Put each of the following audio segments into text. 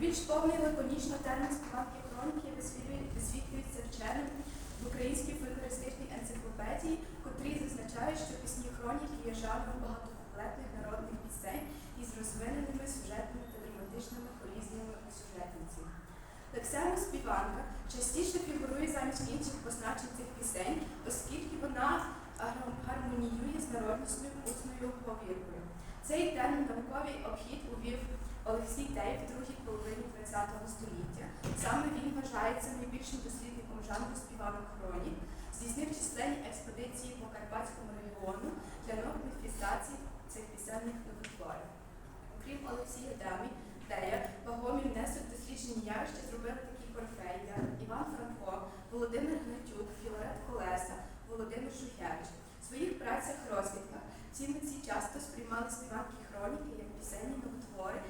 Найбільш повний лаконічно термін співанки хроніки висвітлюється вченим в українській фольклористичній енциклопедії, котрі зазначають, що пісні хроніки є жанром багатокуплетних народних пісень із розвиненими сюжетними та драматичними колізніями у сюжетниці. Лексема співанка частіше фігурує замість інших позначень цих пісень, оскільки вона гармоніює з народною усною говіркою. Цей термін науковий обхід увів Олексій Тей в другій половині ХХ століття. Саме він вважається найбільшим дослідником жанру співанок хронік, здійснив численні експедиції по Карпатському регіону для наукових фіксацій цих пісенних новотворів. Окрім Олексія Демі, Тея, вагомий внесок в дослідження явища зробили такі корифеї, як Іван Франко, Володимир Гнатюк, Філарет Колеса, Володимир Шухевич. В своїх працях розвідках ці часто сприймали співанки хроніки як пісенні новотвори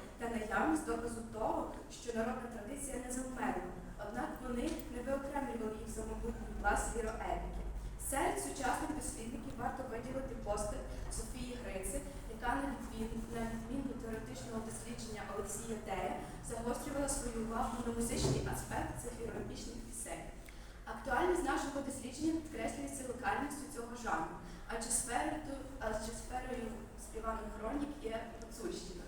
наявність доказу того, що народна традиція не завмерла. Однак вони не виокремлювали їх самобутній клас віроепіки. Серед сучасних дослідників варто виділити постать Софії Грици, яка на відмін- на відміну теоретичного дослідження Олексія Тея загострювала свою увагу на музичний аспект цих віроепічних пісень. Актуальність нашого дослідження підкреслюється локальністю цього жанру, адже сферою співаних хронік є Гуцульщина.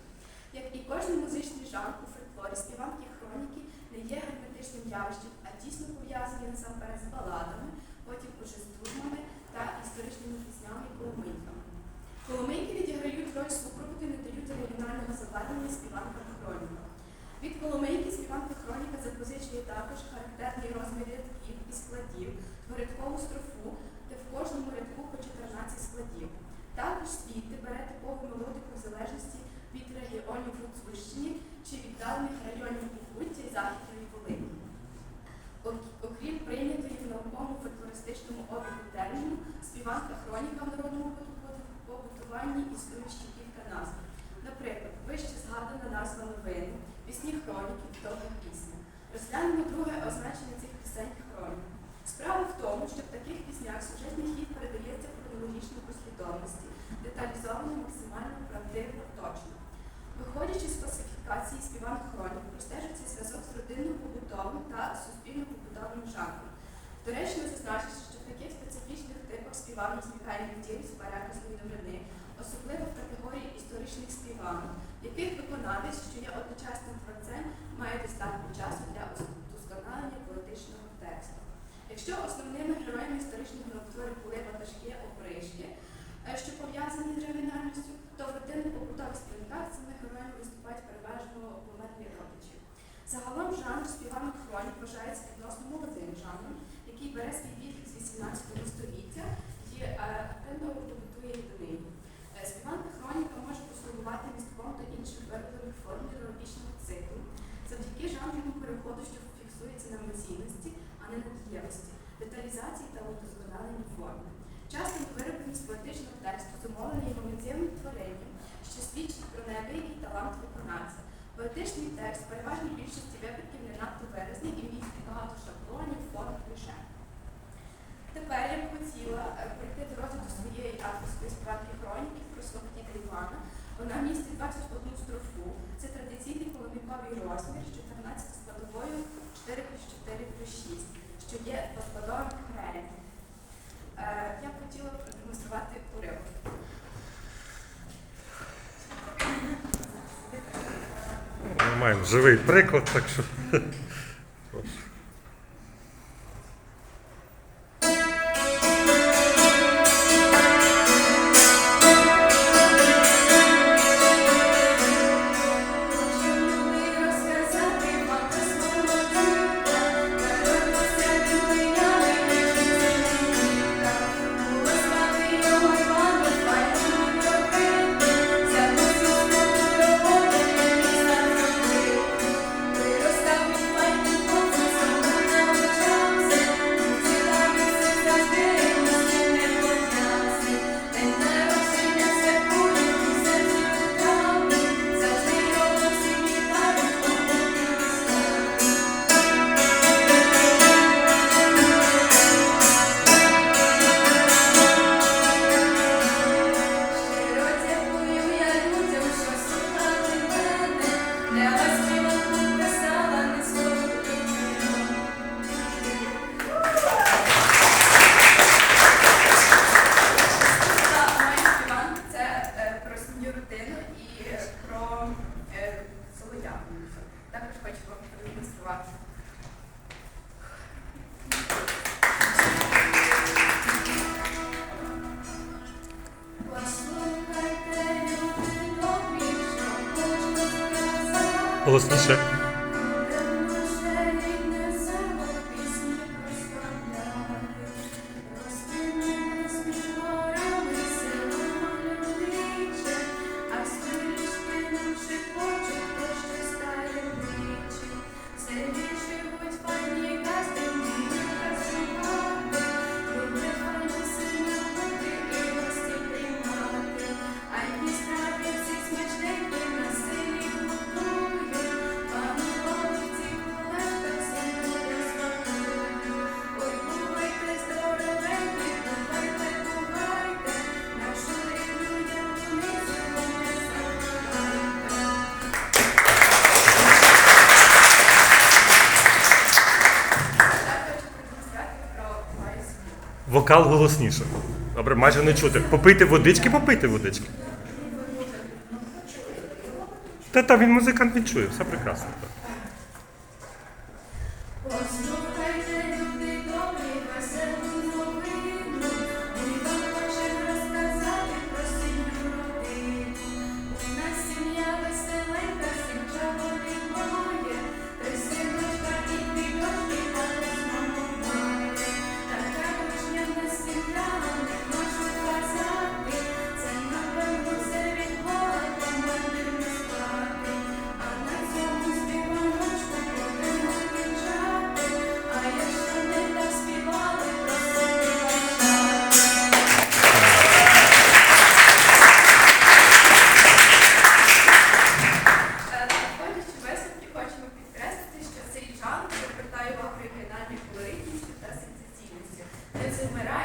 Як і кожен музичний жанр у фольклорі, співанки хроніки не є герметичним явищем, а тісно пов'язані насамперед з баладами, потім уже з дурмами та історичними піснями і коломийками. Коломийки відіграють роль супроводу і надають оригінального забарвлення співанкам хроніка. Від коломийки співанка хроніка запозичує також характерний розмір рядків і складів, дворядкову строфу, де в кожному рядку по 14 складів. Також звідти бере типову мелодику в залежності Чи віддалених районів Покуття і Західної Волині. Окрім прийнятої в науковому фольклористичному обігу терміну, співанка хроніка в народному побут- побутуванні існує ще кілька назв. Наприклад, вище згадана назва новини, пісні хроніки, довга пісня. Розглянемо друге означення цих пісень яких що є одночасним творцем, має достатньо часу для удосконалення поетичного тексту. Якщо основними героями історичних новотворів були ватажки опришки, е, що пов'язані з регіональністю, то в родинно-побутових співанках цими героями виступають переважно померлі родичі. Загалом жанр співанок хронік вважається відносно молодим жанром, який бере свій відлік з 18 століття Поетичний текст в переважній більшості випадків не надто виразний і містить багато шаблонів, форм, кліше. Тепер я б хотіла е, прийти до розгляду своєї авторської справки хроніки про Слободіда Івана. Вона містить 21 строфу. Це традиційний коломіковий маємо живий приклад, так що. голосніше. Вокал голосніше. Добре, майже не чути. Попити водички, попити водички. Та та він музикант не чує, все прекрасно. This is where I